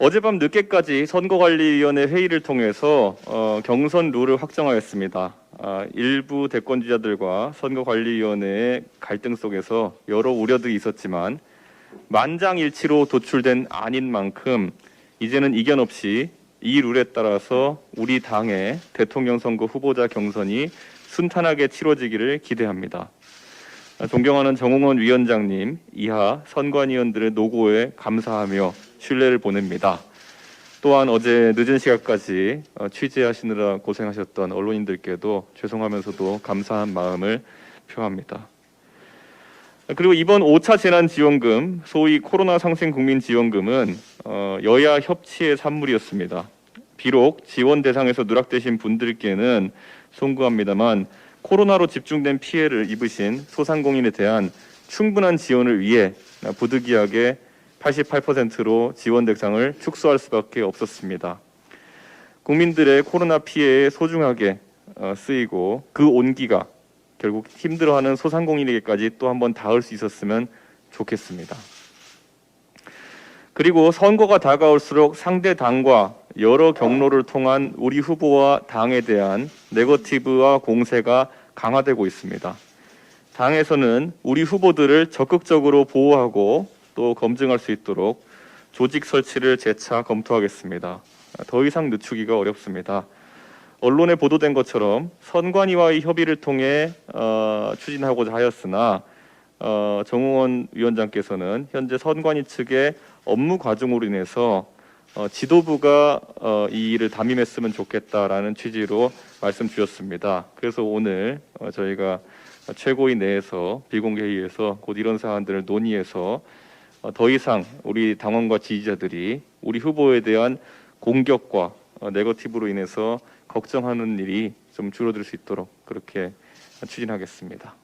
어젯밤 늦게까지 선거관리위원회 회의를 통해서 어, 경선 룰을 확정하였습니다. 아, 일부 대권주자들과 선거관리위원회의 갈등 속에서 여러 우려들이 있었지만 만장일치로 도출된 안인 만큼 이제는 이견 없이 이 룰에 따라서 우리 당의 대통령 선거 후보자 경선이 순탄하게 치러지기를 기대합니다. 아, 존경하는 정홍원 위원장님 이하 선관위원들의 노고에 감사하며 신뢰를 보냅니다. 또한 어제 늦은 시간까지 어, 취재하시느라 고생하셨던 언론인들께도 죄송하면서도 감사한 마음을 표합니다. 그리고 이번 5차 재난지원금, 소위 코로나 상생 국민지원금은 어, 여야 협치의 산물이었습니다. 비록 지원 대상에서 누락되신 분들께는 송구합니다만 코로나로 집중된 피해를 입으신 소상공인에 대한 충분한 지원을 위해 부득이하게 88%로 지원 대상을 축소할 수밖에 없었습니다. 국민들의 코로나 피해에 소중하게 어, 쓰이고 그 온기가 결국 힘들어하는 소상공인에게까지 또 한번 닿을 수 있었으면 좋겠습니다. 그리고 선거가 다가올수록 상대 당과 여러 경로를 통한 우리 후보와 당에 대한 네거티브와 공세가 강화되고 있습니다. 당에서는 우리 후보들을 적극적으로 보호하고 또 검증할 수 있도록 조직 설치를 재차 검토하겠습니다. 더 이상 늦추기가 어렵습니다. 언론에 보도된 것처럼 선관위와의 협의를 통해 어, 추진하고자 하였으나 어, 정웅원 위원장께서는 현재 선관위 측의 업무 과정으로 인해서 어, 지도부가 어, 이 일을 담임했으면 좋겠다라는 취지로 말씀 주셨습니다. 그래서 오늘 어, 저희가 최고위 내에서 비공개 회의에서 곧 이런 사안들을 논의해서 어, 더 이상 우리 당원과 지지자들이 우리 후보에 대한 공격과 어, 네거티브로 인해서 걱정하는 일이 좀 줄어들 수 있도록 그렇게 추진하겠습니다.